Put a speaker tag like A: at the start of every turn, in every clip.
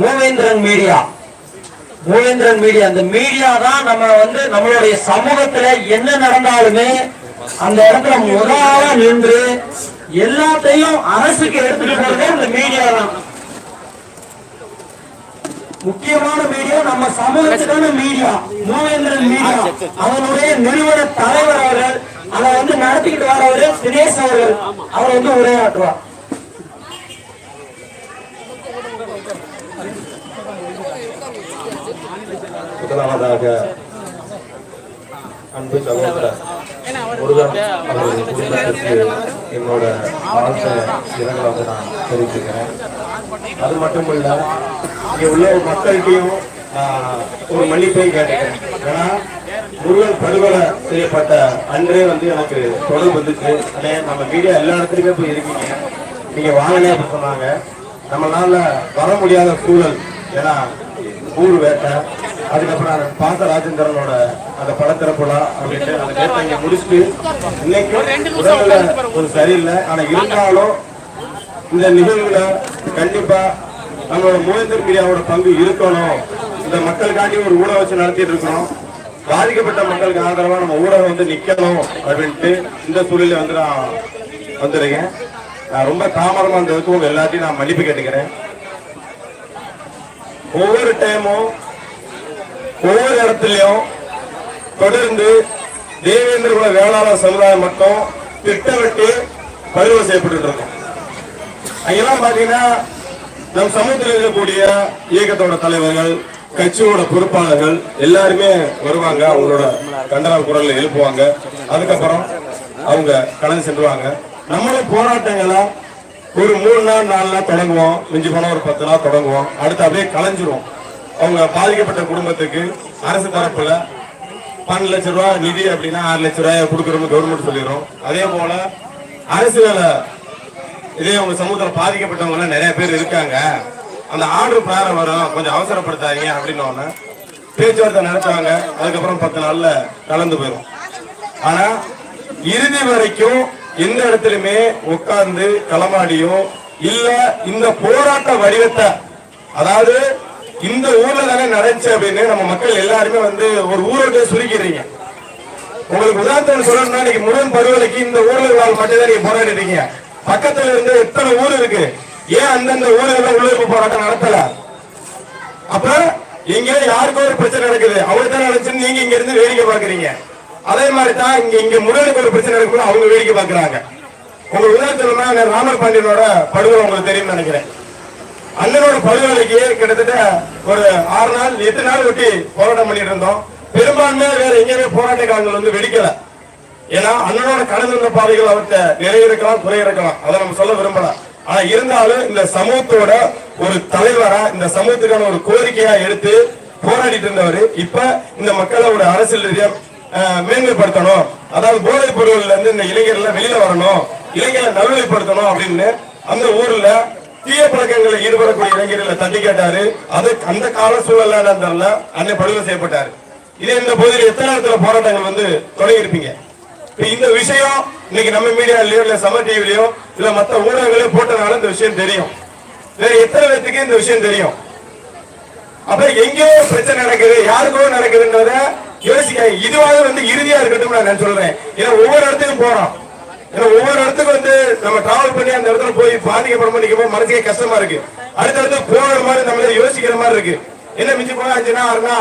A: Moovendran media. Moovendran media. அந்த media தான் நம்ம வந்து நம்மளுடைய சமூகத்துல என்ன நடந்தாலுமே அந்த இடத்துல முதலாக நின்று எல்லாத்தையும் அரசுக்கு எடுத்துட்டு போறதே அந்த மீடியா தான். முக்கியமான மீடியா நம்ம சமூகத்துக்கான மீடியா மூவேந்திரன் மீடியா. அவனுடைய நிறுவன தலைவர் அவர்கள் அதை வந்து நடத்திக்கிட்டு வரவர் தினேஷ் அவர்கள். அவர் வந்து உரையாற்றுவார்.
B: முதலாவதாக அன்பு சகோதரர் முருகன் அவர்கள் குடும்பத்திற்கு என்னோட வாழ்த்த இரங்கலை வந்து நான் தெரிவிச்சுக்கிறேன். அது மட்டும் இல்ல இங்க உள்ள மக்கள்கிட்டையும் நான் ஒரு மன்னிப்பையும் கேட்டுக்கிறேன். ஏன்னா முருகன் படுகொலை செய்யப்பட்ட அன்றே வந்து எனக்கு தொடர்பு வந்துச்சு. அதே நம்ம மீடியா எல்லா இடத்துலயுமே போய் இருக்கீங்க. நீங்க வாங்கினே அப்படின்னு சொன்னாங்க. நம்மளால வர முடியாத சூழல். ஏன்னா ஊர் வேட்டை அதுக்கப்புறம் பாச ராஜேந்திரனோட அந்த படத்திறப்புலா அப்படின்ட்டு அந்த இங்க முடிச்சுட்டு இன்னைக்கு உடல்நிலை ஒரு சரியில்லை. ஆனா இருந்தாலும் இந்த நிகழ்வுல கண்டிப்பா நம்மளோட மூவேந்தர் மீடியாவோட பங்கு இருக்கணும். இந்த மக்களுக்காண்டி ஒரு ஊடகம் வச்சு நடத்திட்டு இருக்கணும் பாதிக்கப்பட்ட மக்களுக்கு ஆதரவா நம்ம ஊடகம் வந்து நிக்கணும் அப்படின்ட்டு இந்த சூழலில் வந்து நான் வந்திருக்கேன். நான் ரொம்ப தாமதமா இருந்ததுக்கு உங்க எல்லாத்தையும் நான் மன்னிப்பு கேட்டுக்கிறேன். ஒவ்வொரு டைமும் ஒவ்வொரு இடத்துலயும் தொடர்ந்து தேவேந்திர குல வேளாளர் சமுதாயம் மட்டும் திட்டமிட்டு பதிவு செய்யப்பட்டு இருக்கும். அங்கெல்லாம் பாத்தீங்கன்னா நம் சமூகத்தில் இருக்கக்கூடிய இயக்கத்தோட தலைவர்கள் கட்சியோட பொறுப்பாளர்கள் எல்லாருமே வருவாங்க. அவங்களோட கண்டன குரல் எழுப்புவாங்க. அதுக்கப்புறம் அவங்க கடந்து சென்றுவாங்க. நம்மளும் போராட்டங்களை ஒரு மூணு நாள் நாலு நாள் தொடங்குவோம். மிஞ்சி போனால் ஒரு பத்து நாள் தொடங்குவோம். அடுத்து அப்படியே கலைஞ்சிரும் அவங்க பாதிக்கப்பட்ட குடும்பத்துக்கு அரசு தரப்புல பன்னெண்டு லட்சம் ரூபா நிதி அப்படின்னா ஆறு லட்சம் ரூபாய் கொடுக்கறோம்னு கவர்மெண்ட் சொல்லிடும் அதே போல அரசு வேலை இதே அவங்க சமூகத்தில் பாதிக்கப்பட்டவங்க நிறைய பேர் இருக்காங்க. அந்த ஆர்டர் பிரகாரம் வரும் கொஞ்சம் அவசரப்படுத்தாதீங்க அப்படின்னு பேச்சுவார்த்தை நடத்துவாங்க. அதுக்கப்புறம் பத்து நாள்ல கலந்து போயிடும் ஆனா இறுதி வரைக்கும் எந்த இடத்துலயுமே உட்கார்ந்து களமாடியோ இல்ல இந்த போராட்ட வடிவத்தை அதாவது இந்த ஊர்ல தானே நடந்துச்சு அப்படின்னு நம்ம மக்கள் எல்லாருமே வந்து ஒரு ஊரோட சுருக்கிறீங்க உங்களுக்கு உதாரணத்துக்கு சொல்லணும்னா இன்னைக்கு முருகன் பருவலைக்கு இந்த ஊர்ல வாழ் மட்டும்தான் நீங்க இருக்கீங்க. பக்கத்துல இருந்து எத்தனை ஊர் இருக்கு? ஏன் அந்தந்த ஊர்ல உள்ளிருப்பு போராட்டம் நடத்தல? அப்ப இங்க யாருக்கோ ஒரு பிரச்சனை நடக்குது. அவங்களுக்கு தான் நடந்துச்சுன்னு நீங்க இங்க இருந்து வேடிக்கை பாக்குறீங்க அதே மாதிரி தான் இங்க இங்க முருகனுக்கு ஒரு பிரச்சனை நடக்கும்போது அவங்க வேடிக்கை பாக்குறாங்க உங்க உதாரணத்துலமா நான் ராமர் பாண்டியனோட படுகொலை உங்களுக்கு தெரியும்னு நினைக்கிறேன். அண்ணனோட படுகொலைக்கு கிட்டத்தட்ட ஒரு ஆறு நாள் எட்டு நாள் ஒட்டி போராட்டம் பண்ணிட்டு இருந்தோம். பெரும்பான்மையா வேற எங்கேயுமே போராட்டக்காரங்கள் வந்து வெடிக்கல. ஏன்னா அண்ணனோட கடந்து வந்த பாதைகள் அவர்கிட்ட நிறைய இருக்கலாம் குறை இருக்கலாம். அதை நம்ம சொல்ல விரும்பல. ஆனா இருந்தாலும் இந்த சமூகத்தோட ஒரு தலைவரா இந்த சமூகத்துக்கான ஒரு கோரிக்கையா எடுத்து போராடிட்டு இருந்தவர். இப்ப இந்த மக்களோட அரசியல் ரீதியா மேன்மைப்படுத்தணும். அதாவது போதைப் பொருள்ல இருந்து இந்த இளைஞர்கள் வெளியில வரணும். இளைஞர்களை நல்வழிப்படுத்தணும் அப்படின்னு அந்த ஊர்ல தீய பழக்கங்களை ஈடுபடக்கூடிய இளைஞர்களை தட்டி கேட்டாரு. அது அந்த கால சூழல்ல தெரியல. அன்னை படுகொலை செய்யப்பட்டாரு. இதே இந்த பகுதியில் எத்தனை இடத்துல போராட்டங்கள் வந்து தொடங்கி இருப்பீங்க இப்ப இந்த விஷயம் இன்னைக்கு நம்ம மீடியாலயோ இல்ல சமர் டிவிலயோ இல்ல மத்த ஊடகங்களோ போட்டனால இந்த விஷயம் தெரியும். வேற எத்தனை பேத்துக்கு இந்த விஷயம் தெரியும்? அப்ப எங்கேயோ பிரச்சனை நடக்குது. யாருக்கோ நடக்குதுன்றத யோசிக்க இதுவாக வந்து இறுதியா இருக்கட்டும் நான் சொல்றேன். ஏன்னா ஒவ்வொரு இடத்துக்கும் போறோம். ஏன்னா ஒவ்வொரு இடத்துக்கு வந்து நம்ம டிராவல் பண்ணி அந்த இடத்துல போய் பாதிக்கப்படும் நிற்கும் மனசுக்கே கஷ்டமா இருக்கு. அடுத்த இடத்துக்கு போகிற மாதிரி நம்மள யோசிக்கிற மாதிரி இருக்கு. என்ன மிஞ்சி போனா அஞ்சுனா ஆறுனா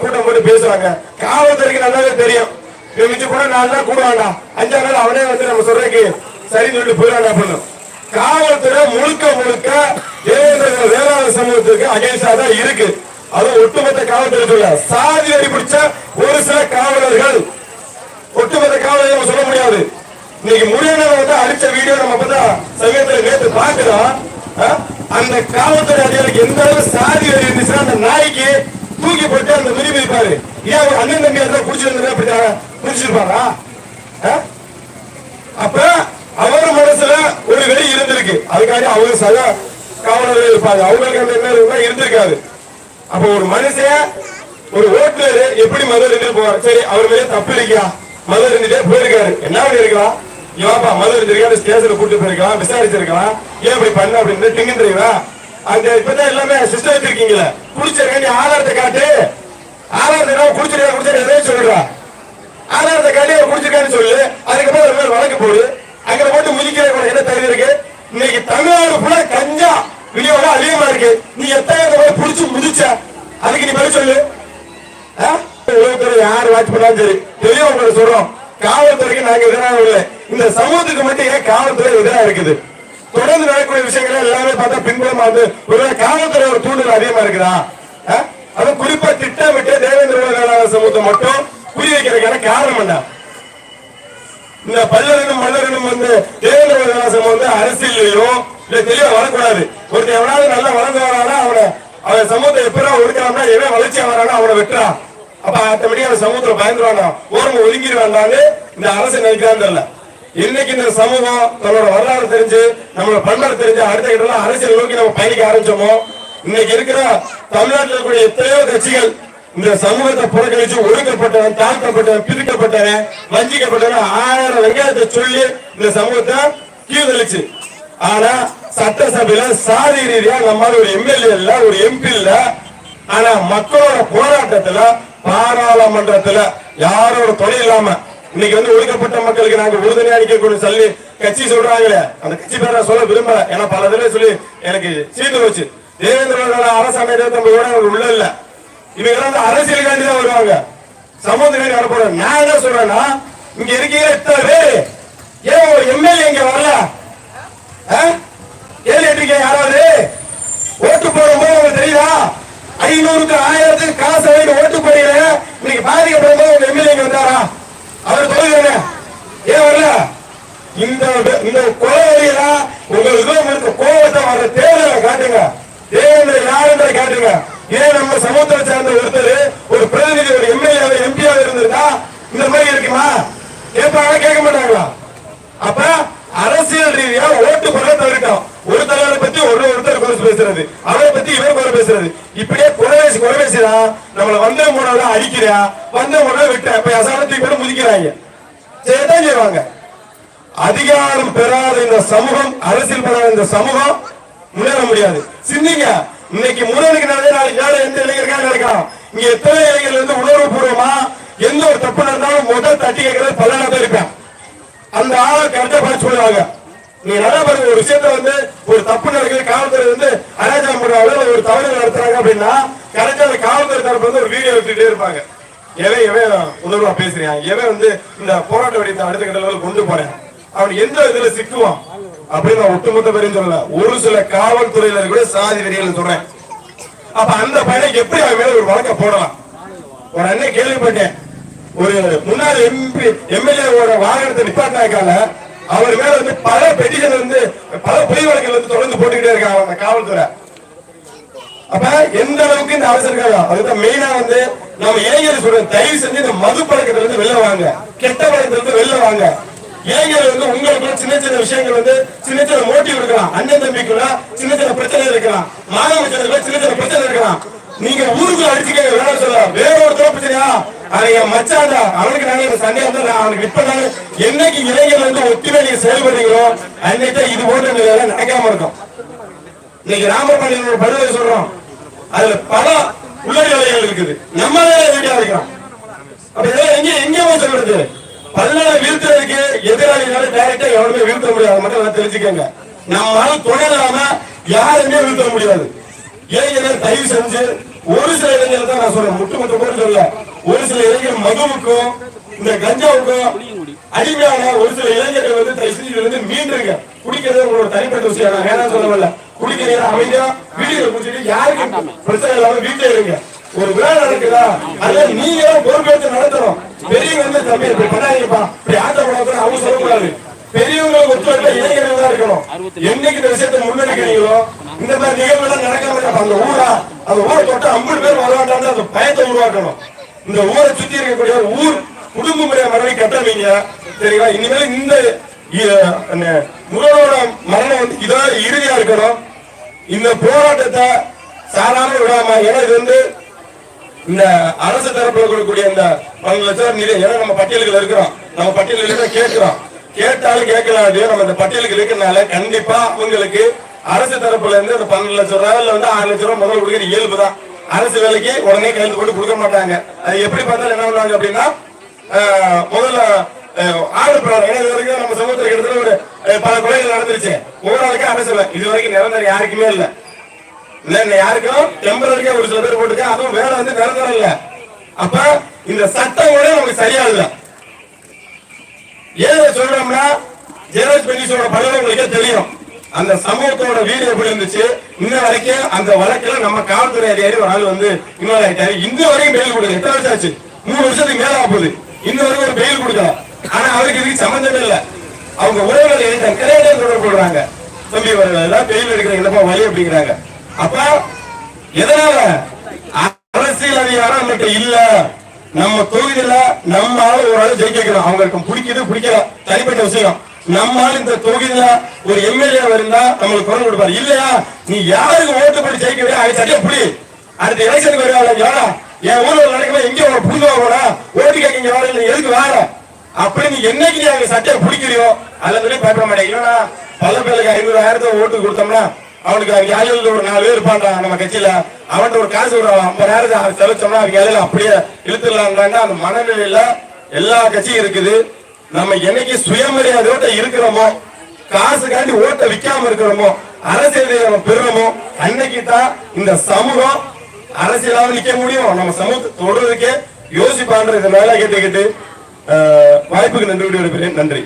B: கூட்டம் போட்டு பேசுவாங்க. காவல்துறைக்கு நல்லாவே தெரியும். இவன் மிஞ்சி போனா நாலு நாள் கூடுவாண்டா அஞ்சாறு நாள் அவனே வந்து நம்ம சொல்றதுக்கு சரி சொல்லிட்டு போயிடாண்டா பண்ணும் காவல்துறை முழுக்க முழுக்க தேவேந்திர வேளாண் சமூகத்துக்கு அகேன்ஸ்டா தான் இருக்கு. அது ஒட்டுமொத்த காவல்துறை சொல்ல சாதி வரி பிடிச்ச ஒரு சில காவலர்கள் ஒட்டுமொத்த காவலர்கள் நம்ம சொல்ல முடியாது இன்னைக்கு முருகனை வந்து அடிச்ச வீடியோ நம்ம பார்த்தா சமயத்துல நேத்து பாக்குறோம் அந்த காவல்துறை அதிகாரிக்கு எந்த அளவு சாதி வரி இருந்துச்சுன்னா அந்த நாய்க்கு தூக்கி போட்டு அந்த மிதி மிதிப்பாரு. ஏன் அவர் அண்ணன் தம்பி அதை குடிச்சிருந்தா அப்படி குடிச்சிருப்பாரா? அப்ப அவர் மனசுல ஒரு வெளி இருந்திருக்கு. அதுக்காக அவர் சக காவலர்கள் இருப்பாரு அவங்களுக்கு அந்த என்ன இருந்திருக்காரு இருந்திருக்காது. அப்ப ஒரு மனுஷன் ஒரு ஓட்டுநர் எப்படி மதுரை இருந்து போவார்? சரி அவர் மேலே தப்பு இருக்கியா மதுரை இருந்துட்டே போயிருக்காரு. என்ன பண்ணிருக்கலாம் இவாப்பா மதுரை இருந்திருக்கா ஸ்டேஷன்ல கூட்டு போயிருக்கலாம் விசாரிச்சிருக்கலாம். ஏன் இப்படி பண்ண அப்படின்னு டிங்கன்றீங்களா அந்த இப்பதான் எல்லாமே சிஸ்டம் வச்சிருக்கீங்களே. குடிச்சிருக்க நீ ஆதாரத்தை காட்டு. ஆதாரத்தை நான் குடிச்சிருக்கா குடிச்சிருக்கா சொல்றா. ஆதாரத்தை காட்டி அவர் குடிச்சிருக்கான்னு சொல்லு. அதுக்கப்புறம் ஒரு மாதிரி வழக்கு போடு. அங்க போட்டு முதிக்கிற கூட என்ன தகுதி இருக்கு? இன்னைக்கு தமிழ்நாடு ஃபுல்லா கஞ்சா விநியோகம் அதிகமா இருக்கு. நீ எத்தனை தடவை புடிச்சு முதிச்ச? அதுக்கு நீ பதில் சொல்லு. ஆ? யார் வாட்ச் பண்ணாலும் சரி தெளிவா உங்களுக்கு சொல்றோம். காவல்துறைக்கு நாங்க எதிராக இல்லை இந்த சமூகத்துக்கு மட்டும் ஏன் காவல்துறை எதிராக இருக்குது. தொடர்ந்து நடக்கக்கூடிய விஷயங்கள் எல்லாமே பார்த்தா பின்புலமா வந்து ஒருவேளை காவல்துறை ஒரு தூண்டுதல் அதிகமா இருக்குதா? அது குறிப்பா திட்டமிட்டு தேவேந்திர சமூகத்தை மட்டும் குறி வைக்கிறதுக்கான காரணம் என்ன? இந்த பல்லவனும் மன்னரனும் வந்து தேவேந்திர சமூகம் வந்து அரசியலையும் இல்ல தெளிவா வரக்கூடாது. ஒருத்தர் எவனாவது நல்லா வளர்ந்து வரானா அவனை அவன் சமூகத்தை எப்படா ஒடுக்கலாம்னா எவன் வளர்ச்சி வரானா அவனை வெட்டுறான் அப்ப ஆட்டோமேட்டிக்கா அவன் சமூகத்துல பயந்துருவானா? ஓரம் ஒதுங்கிடுவான்னு இந்த அரசு நினைக்கிறான்னு தெரியல. இன்னைக்கு இந்த சமூகம் தன்னோட வரலாறு தெரிஞ்சு நம்மளோட பண்பாடு தெரிஞ்சு அடுத்த கிட்ட அரசியல் நோக்கி நம்ம பயணிக்க ஆரம்பிச்சோமோ இன்னைக்கு இருக்கிற தமிழ்நாட்டில் இருக்கக்கூடிய எத்தனையோ கட்சிகள் இந்த சமூகத்தை புறக்கணிச்சு ஒடுக்கப்பட்டவன் தாழ்த்தப்பட்டவன் பிரிக்கப்பட்டவன் வஞ்சிக்கப்பட்டவன் ஆயிரம் வெங்காயத்தை சொல்லி இந்த சமூகத்தை கீழ்தளிச்சு ஆனா சட்டசபையில சாதி ரீதியா நம்மால ஒரு எம்எல்ஏ இல்ல ஒரு எம்பி இல்ல ஆனா மக்களோட போராட்டத்துல பாராளுமன்றத்துல யாரோட துணை இல்லாம இன்னைக்கு வந்து ஒடுக்கப்பட்ட மக்களுக்கு நாங்க உறுதுணையா நிக்கக்கூடிய சொல்லி கட்சி சொல்றாங்களே. அந்த கட்சி பேரை நான் சொல்ல விரும்பல. ஏன்னா பல தடவை சொல்லி எனக்கு சீட்டு வச்சு தேவேந்திரோட அரசாங்க இருபத்தி கூட எனக்கு உள்ள இல்ல. இவங்க எல்லாம் வந்து அரசியலுக்காண்டி தான் வருவாங்க. சமூகத்துக்காண்டி வர நான் என்ன சொல்றேன்னா இங்க இருக்கீங்க இத்தனை பேரு. ஏன் ஒரு எம்எல்ஏ இங்க வரல? ஆ? கேள்வி யாராவது? ஓட்டு போடும்போது உங்களுக்கு தெரியுதா? ஐநூறுக்கு ஆயிரத்துக்கு காசு வாங்கி ஓட்டு போடுறீங்க. இன்னைக்கு பாதிக்கப்படும் போது உங்க எம்எல்ஏ வந்தாரா? அவர் தொகுதி ஏன் வரல? இந்த இந்த கொலையில உங்களுக்கு இருக்க கோபத்தை வர தேர்தலை காட்டுங்க. தேர்தலை யாருன்றதை காட்டுங்க. ஏன் நம்ம சமூகத்தை சார்ந்த ஒருத்தர் ஒரு பிரதிநிதி ஒரு எம்எல்ஏ எம்பியா இருந்திருந்தா இந்த மாதிரி இருக்குமா? கேட்பாங்களா கேட்க மாட்டாங்களா? அப்ப அரசியல் ரீதியா ஓட்டு போட தவிர்க்கணும். ஒரு தலைவரை பத்தி ஒரு ஒருத்தர் பேசுறது. அவரை பத்தி இவர் குறை பேசுறது. இப்படியே குறைவேசி குறைவேசிடா குறை நம்மள வந்த மூணாவது அடிக்கிறா வந்த மூணாவது விட்ட இப்ப அசாரத்தை பேர் முதிக்கிறாங்க. செய்யத்தான் செய்வாங்க? அதிகாரம் பெறாத இந்த சமூகம் அரசியல் பெறாத இந்த சமூகம் முன்னேற முடியாது. சிந்திங்க. இன்னைக்கு முன்னேறிக்கு நாளே நாளைக்கு நாளை எந்த இளைஞருக்காக நடக்கலாம் இங்க எத்தனை இளைஞர்கள் வந்து உணர்வு பூர்வமா எந்த ஒரு தப்பு நடந்தாலும் முதல் தட்டி கேட்கறது பல பேர் இருப்பேன் அந்த ஆளை கரெக்டா பார்த்து சொல்லுவாங்க. நீங்க நல்லா பாருங்க ஒரு விஷயத்த வந்து ஒரு தப்பு நடக்குது காவல்துறை வந்து அராஜகம் பண்றாங்க ஒரு தவறு நடத்துறாங்க அப்படின்னா கரெக்டா அந்த காவல்துறை தரப்பு வந்து ஒரு வீடியோ எடுத்துட்டே இருப்பாங்க. எவன் எவன் உணர்வா பேசுறான் எவன் வந்து இந்த போராட்ட வடிவத்தை அடுத்த கட்ட கொண்டு போறேன்? அவன் எந்த இதுல சிக்குவான்? அப்படின்னு நான் ஒட்டுமொத்த பேரையும் சொல்லல. ஒரு சில காவல்துறையில கூட சாதி வெறியல் சொல்றேன். அப்ப அந்த பையனை எப்படி அவன் மேல ஒரு வழக்க போடலாம்? ஒரு அண்ணன் கேள்விப்பட்டேன். ஒரு முன்னாள் எம்பி எம்எல்ஏ வாகனத்தை நிப்பாட்டினாக்கால அவர் மேல வந்து பல பெட்டிகள் வந்து பல பொய் வழக்கில் வந்து தொடர்ந்து போட்டுக்கிட்டே இருக்காங்க அந்த காவல்துறை. அப்ப எந்த அளவுக்கு இந்த அரசு இருக்காங்க? அதுதான் மெயினா வந்து நம்ம இளைஞர் சொல்றோம் தயவு செஞ்சு இந்த மது பழக்கத்துல இருந்து வெளில வாங்க. கெட்ட பழக்கத்துல இருந்து வெளில வாங்க. இளைஞர் வந்து உங்களுக்குள்ள சின்ன சின்ன விஷயங்கள் வந்து சின்ன சின்ன மோட்டிவ் இருக்கலாம். அண்ணன் தம்பிக்குள்ள சின்ன சின்ன பிரச்சனை இருக்கலாம். மாணவ சின்ன சின்ன பிரச்சனை இருக்கலாம். நீங்க ஊருக்குள்ள அடிச்சுக்க வேணாம் சொல்ல வேற ஒரு பிரச்சனையா? அது என் மச்சான் அவனுக்கு நாங்க இந்த சண்டையா இருந்தா நான் அவனுக்கு விற்பதாங்க என்னைக்கு இளைஞர் வந்து ஒத்துமை நீங்க செயல்படுறீங்களோ அன்னைக்கு இது போன்ற வேலை நடக்காம இருக்கும் இன்னைக்கு ராமபாளையம் ஒரு படுகொலை சொல்றோம். அதுல பல உள்ளடக்கங்கள் இருக்குது. நம்மளே வீடியோ இருக்கிறோம் அப்ப இதெல்லாம் எங்க எங்க போய் சொல்றது? பல்லட வீழ்த்துறதுக்கு எதிராளினால டைரக்டா எவருமே வீழ்த்த முடியாது. மட்டும் நல்லா தெரிஞ்சுக்கங்க. நம்மளால தொடராம யாருமே வீழ்த்த முடியாது. இளைஞர்கள் தயவு செஞ்சு ஒரு சில இளைஞர்கள் தான் நான் சொல்றேன். முட்டு முட்டு சொல்ல. ஒரு சில இளைஞர் மதுவுக்கும் இந்த கஞ்சாவுக்கும் அடிமையான ஒரு சில இளைஞர்கள் வந்து தயவு இருந்து மீண்டுருங்க குடிக்கிறது உங்களோட தனிப்பட்ட விஷயம். நான் வேணாம் சொல்ல வரல. குடிக்கிறீங்க அமைதியா வீடியோ குடிச்சிட்டு யாருக்கும் பிரச்சனை இல்லாம வீட்டுல இருங்க. ஒரு விழா நடக்குதா? அதுல நீங்க பொறுப்பேற்று நடத்தணும் பெரியவங்க வந்து தம்பி இப்படி பண்ணாதீங்கப்பா இப்படி ஆட்டப்படாத அவங்க சொல்லக்கூடாது பெரியவங்களுக்கு ஒத்துழைப்ப இளைஞர்கள் தான் இருக்கணும் என்னைக்கு இந்த விஷயத்தை முன்னெடுக்கிறீங்களோ இந்த மாதிரி நிகழ்வுகள் நடக்காம அந்த ஊரா அந்த ஊரை தொட்டு ஐம்பது பேர் வரவாட்டான்னு அந்த பயத்தை உருவாக்கணும். இந்த ஊரை சுத்தி இருக்கக்கூடிய ஒரு ஊர் குடும்ப முறை மரணி கட்டமைங்க சரிங்களா? இனிமேல் இந்த முருகனோட மரணம் வந்து இதான் இறுதியா இருக்கணும். இந்த போராட்டத்தை சாதாரண விடாம ஏன்னா இது வந்து இந்த அரசு தரப்புல கொடுக்கக்கூடிய இந்த பல லட்சம் நிதி ஏன்னா நம்ம பட்டியல்கள் இருக்கிறோம். நம்ம பட்டியல்கள் கேட்கிறோம். கேட்டாலும் கேட்கலாம் நம்ம இந்த பட்டியலுக்கு இருக்கிறதுனால கண்டிப்பா உங்களுக்கு அரசு தரப்புல இருந்து அந்த பன்னெண்டு லட்சம் ரூபாயில வந்து ஆறு லட்சம் ரூபாய் முதல் கொடுக்குற இயல்பு தான். அரசு வேலைக்கு உடனே கையில் போட்டு கொடுக்க மாட்டாங்க. அது எப்படி பார்த்தாலும் என்ன பண்ணுவாங்க அப்படின்னா முதல்ல ஆர்டர் பண்ணுவாங்க ஏன்னா இது வரைக்கும் நம்ம சமூகத்துக்கு இடத்துல ஒரு பல கொலைகள் நடந்துருச்சு. ஒவ்வொரு நாளைக்கும் அரசு இது வரைக்கும் நிரந்தரம் யாருக்குமே இல்லை. இல்ல யாருக்கும் டெம்பரரிக்கா ஒரு சில பேர் போட்டுருக்கேன் அதுவும் வேலை வந்து நிரந்தரம் இல்லை. அப்ப இந்த சட்டம் கூட நமக்கு சரியா இல்லை ஏன் சொல்றோம்னா ஜெயராஜ் பெனிஸோட படம் உங்களுக்கே தெரியும். அந்த சமூகத்தோட வீடு எப்படி இருந்துச்சு? இன்ன வரைக்கும் அந்த வழக்குல நம்ம காவல்துறை அதிகாரி ஒரு ஆள் வந்து இன்வால்வ் ஆயிட்டாரு. இந்த வரைக்கும் பெயில் கொடுக்கல. எத்தனை வருஷம் ஆச்சு? மூணு வருஷத்துக்கு மேல ஆகுது. இன்ன வரைக்கும் ஒரு பெயில் கொடுக்கல. ஆனா அவருக்கு இதுக்கு சம்பந்தமே இல்ல. அவங்க உறவுகள் எழுத கிடையாது தொடர்பு கொள்றாங்க. தம்பி அவர்கள் எல்லாம் பெயில் எடுக்கிற என்னப்பா வழி அப்படிங்கிறாங்க. அப்ப எதனால? அரசியல் அதிகாரம் நம்மகிட்ட இல்லை. நம்ம தொகுதியில நம்ம ஆளு ஒரு ஆளு ஜெயிக்கணும் அவங்களுக்கு பிடிக்குது பிடிக்கல. தனிப்பட்ட விஷயம். நம்ம ஆளு இந்த தொகுதியில ஒரு எம்எல்ஏ இருந்தா நம்மளுக்கு குரல் கொடுப்பாரு. இல்லையா? நீ யாருக்கு ஓட்டு போட்டு ஜெயிக்கவே அது சரியா புடி அடுத்த எலெக்ஷனுக்கு வருவாள் எவ்வளோ என் ஊர்ல நடக்கல எங்க ஒரு புரிஞ்சு போனா ஓட்டு கேட்க வர இல்லை எதுக்கு வேற? அப்படி நீ என்னைக்கு நீ அங்க சட்டையை பிடிக்கிறியோ அதுல சொல்லி பயப்பட மாட்டேன். இல்லைன்னா பல பேருக்கு ஐநூறு ஆயிரத்தை ஓட்டு கொடுத்தோம்னா அவனுக்கு அவங்க ஒரு நாலு பேர் இருப்பான்டா நம்ம கட்சியில. அவன்கிட்ட ஒரு காசு ஒரு ஐம்பதாயிரத்தை செலச்சோம்னா அவங்க யாழில் அப்படியே இழுத்துடலான்றாங்க அந்த மனநிலையில எல்லா கட்சியும் இருக்குது. நம்ம என்னைக்கு சுயமரியாதையோட இருக்கிறோமோ காசுக்காண்டி ஓட்ட விற்காம இருக்கிறோமோ அரசியலை நம்ம பெறுறோமோ அன்னைக்கு தான் இந்த சமூகம் அரசியலாக நிக்க முடியும். நம்ம சமூகத்தை தொடர்றதுக்கே யோசிப்பான்ற இந்த மேல கேட்டுக்கிட்டு வாய்ப்புக்கு நன்றி விடுகிறேன் நன்றி.